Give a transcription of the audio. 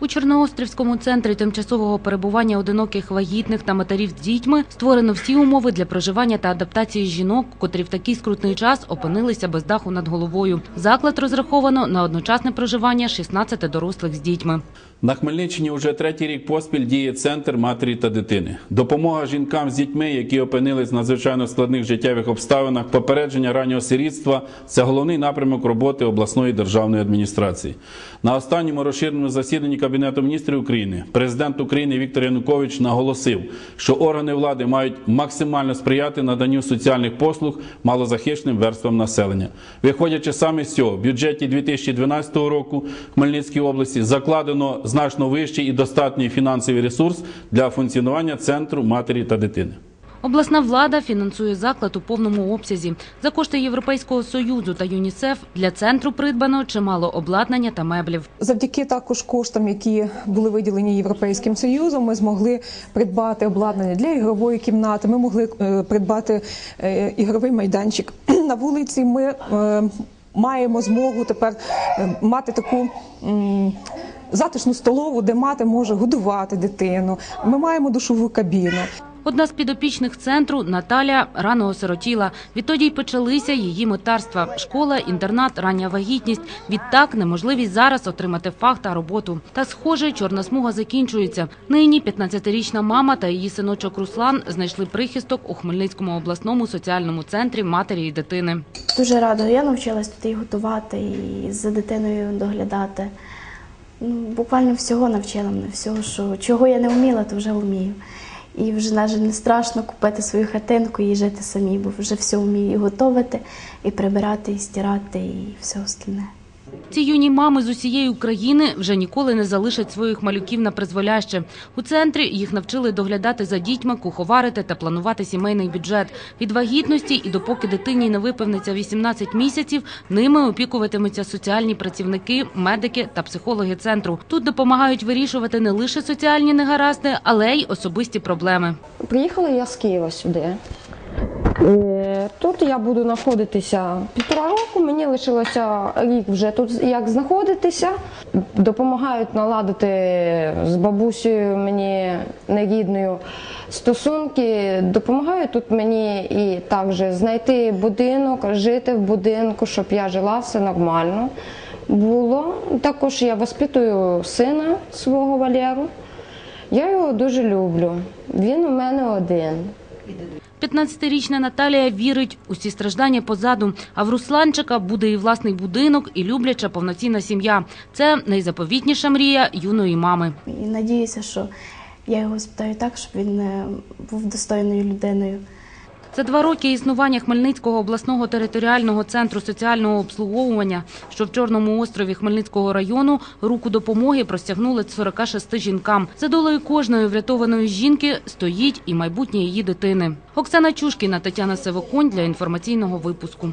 У Чорноострівському центрі тимчасового перебування одиноких вагітних та матерів з дітьми створено всі умови для проживання та адаптації жінок, котрі в такий скрутний час опинилися без даху над головою. Заклад розраховано на одночасне проживання 16 дорослих з дітьми. На Хмельниччині вже третій рік поспіль діє центр матері та дитини. Допомога жінкам з дітьми, які опинились в надзвичайно складних життєвих обставинах, попередження раннього сирітства це головний напрямок роботи обласної державної адміністрації. На останньому розширеному засіданні Кабінету міністрів України президент України Віктор Янукович наголосив, що органи влади мають максимально сприяти наданню соціальних послуг малозахищеним верствам населення. Виходячи саме з цього, в бюджеті 2012 року Хмельницькій області закладено значно вищий і достатній фінансовий ресурс для функціонування центру матері та дитини. Обласна влада фінансує заклад у повному обсязі. За кошти Європейського союзу та ЮНІСЕФ для центру придбано чимало обладнання та меблів. Завдяки також коштам, які були виділені Європейським Союзом, ми змогли придбати обладнання для ігрової кімнати. Ми могли е, придбати е, ігровий майданчик на вулиці. Ми е, маємо змогу тепер мати таку. Затишну столову, де мати може годувати дитину. Ми маємо душову кабіну. Одна з підопічних центру Наталя рано осиротіла. Відтоді й почалися її митарства: школа, інтернат, рання вагітність. Відтак неможливість зараз отримати фах та роботу. Та схоже, чорна смуга закінчується. Нині 15-річна мама та її синочок Руслан знайшли прихисток у Хмельницькому обласному соціальному центрі матері і дитини. Дуже рада. Я навчилась тут і готувати, і за дитиною доглядати. Ну, буквально всього навчила мене, всього, що чого я не вміла, то вже вмію. І вже навіть не страшно купити свою хатинку і жити самі, бо вже все вмію готувати, і прибирати, і стирати, і все остальне. Ці юні мами з усієї України вже ніколи не залишать своїх малюків на призволяще. У центрі їх навчили доглядати за дітьми, куховарити та планувати сімейний бюджет. Від вагітності і допоки дитині не виповниться 18 місяців, ними опікуватимуться соціальні працівники, медики та психологи центру. Тут допомагають вирішувати не лише соціальні негаразди, але й особисті проблеми. Приїхала я з Києва сюди. Тут я буду знаходитися півтора року. Мені лишилося рік вже тут як знаходитися. Допомагають наладити з бабусею мені нерідною стосунки. Допомагають тут мені і також знайти будинок, жити в будинку, щоб я жила все нормально було. Також я воспитую сина свого Валеру. Я його дуже люблю. Він у мене один. 15-річна Наталія вірить, усі страждання позаду. А в Русланчика буде і власний будинок, і любляча повноцінна сім'я. Це найзаповітніша мрія юної мами. І надіюся, що я його спитаю так, щоб він е, був достойною людиною. За два роки існування Хмельницького обласного територіального центру соціального обслуговування, що в Чорному острові Хмельницького району, руку допомоги простягнули 46 жінкам. За долею кожної врятованої жінки стоїть і майбутнє її дитини. Оксана Чушкіна, Тетяна Севоконь для інформаційного випуску.